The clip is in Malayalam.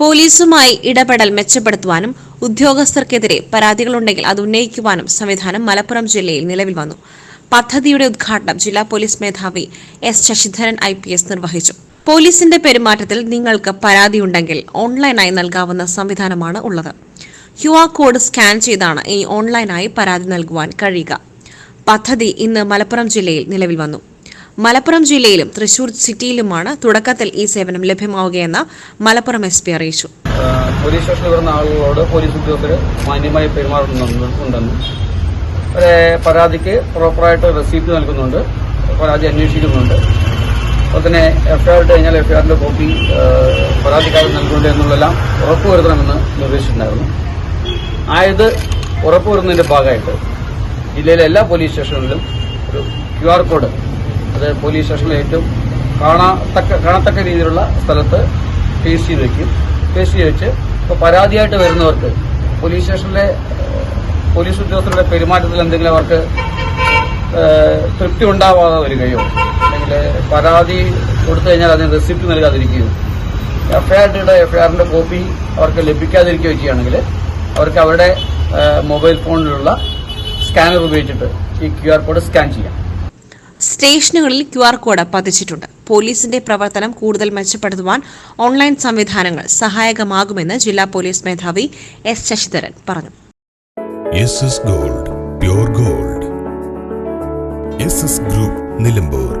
പോലീസുമായി ഇടപെടൽ മെച്ചപ്പെടുത്തുവാനും ഉദ്യോഗസ്ഥർക്കെതിരെ പരാതികളുണ്ടെങ്കിൽ അത് ഉന്നയിക്കുവാനും സംവിധാനം മലപ്പുറം ജില്ലയിൽ നിലവിൽ വന്നു. പദ്ധതിയുടെ ഉദ്ഘാടനം ജില്ലാ പോലീസ് മേധാവി എസ് ശശിധരൻ ഐ നിർവഹിച്ചു. പോലീസിന്റെ പെരുമാറ്റത്തിൽ നിങ്ങൾക്ക് പരാതിയുണ്ടെങ്കിൽ ഓൺലൈനായി നൽകാവുന്ന സംവിധാനമാണ് ഉള്ളത്. ക്യു ആർ കോഡ് സ്കാൻ ചെയ്താണ് ഈ ഓൺലൈനായി പരാതി നൽകുവാൻ കഴിയുക. പദ്ധതി ഇന്ന് മലപ്പുറം ജില്ലയിൽ നിലവിൽ വന്നു. മലപ്പുറം ജില്ലയിലും തൃശൂർ സിറ്റിയിലുമാണ് തുടക്കത്തിൽ ഈ സേവനം ലഭ്യമാവുകയെന്ന് മലപ്പുറം എസ് പി അറിയിച്ചു. പോലീസ് സ്റ്റേഷനിൽ വരുന്ന ആളുകളോട് പോലീസ് ഉദ്യോഗസ്ഥർ മാന്യമായി പെരുമാറുന്നുണ്ടെന്നും പരാതിക്ക് പ്രോപ്പറായിട്ട് റെസീപ്റ്റ് നൽകുന്നുണ്ട് പരാതി അന്വേഷിക്കുന്നുണ്ട്. അപ്പോൾ തന്നെ എഫ്ഐആർ ഇട്ട് കഴിഞ്ഞാൽ എഫ്ഐആറിന്റെ കോപ്പി പരാതിക്കാരൻ നൽകുന്നുണ്ട് എന്നുള്ളതെല്ലാം ഉറപ്പുവരുത്തണമെന്ന് നിർദ്ദേശിച്ചിട്ടുണ്ടായിരുന്നു. ആയത് ഉറപ്പുവരുന്നതിന്റെ ഭാഗമായിട്ട് ജില്ലയിലെ എല്ലാ പോലീസ് സ്റ്റേഷനുകളിലും ഒരു ക്യു ആർ കോഡ് അത് പോലീസ് സ്റ്റേഷനിൽ ഏറ്റവും കാണാത്തക്ക കാണത്തക്ക രീതിയിലുള്ള സ്ഥലത്ത് ഫേസ് ചെയ്ത് വെക്കും. ഫേസ് ചെയ്ത് വെച്ച് ഇപ്പോൾ പരാതിയായിട്ട് വരുന്നവർക്ക് പോലീസ് സ്റ്റേഷനിലെ പോലീസ് ഉദ്യോഗസ്ഥരുടെ പെരുമാറ്റത്തിൽ എന്തെങ്കിലും അവർക്ക് തൃപ്തി ഉണ്ടാവാതെ വരികയോ അല്ലെങ്കിൽ പരാതി കൊടുത്തു കഴിഞ്ഞാൽ അതിന് റെസിപ്റ്റ് നൽകാതിരിക്കുകയോ എഫ്ഐആറിന്റെ എഫ്ഐആറിന്റെ കോപ്പി അവർക്ക് ലഭിക്കാതിരിക്കുകയോ ചെയ്യുകയാണെങ്കിൽ അവർക്ക് അവരുടെ മൊബൈൽ ഫോണിലുള്ള സ്കാനർ ഉപയോഗിച്ചിട്ട് ഈ ക്യു ആർ കോഡ് സ്കാൻ ചെയ്യാം. സ്റ്റേഷനുകളിൽ ക്യു ആർ കോഡ് പതിച്ചിട്ടുണ്ട്. പോലീസിന്റെ പ്രവർത്തനം കൂടുതൽ മെച്ചപ്പെടുത്തുവാൻ ഓൺലൈൻ സംവിധാനങ്ങൾ സഹായകമാകുമെന്ന് ജില്ലാ പോലീസ് മേധാവി എസ് ശശിധരൻ പറഞ്ഞു. Gold gold. ഗ്രൂപ്പ് നിലമ്പൂർ.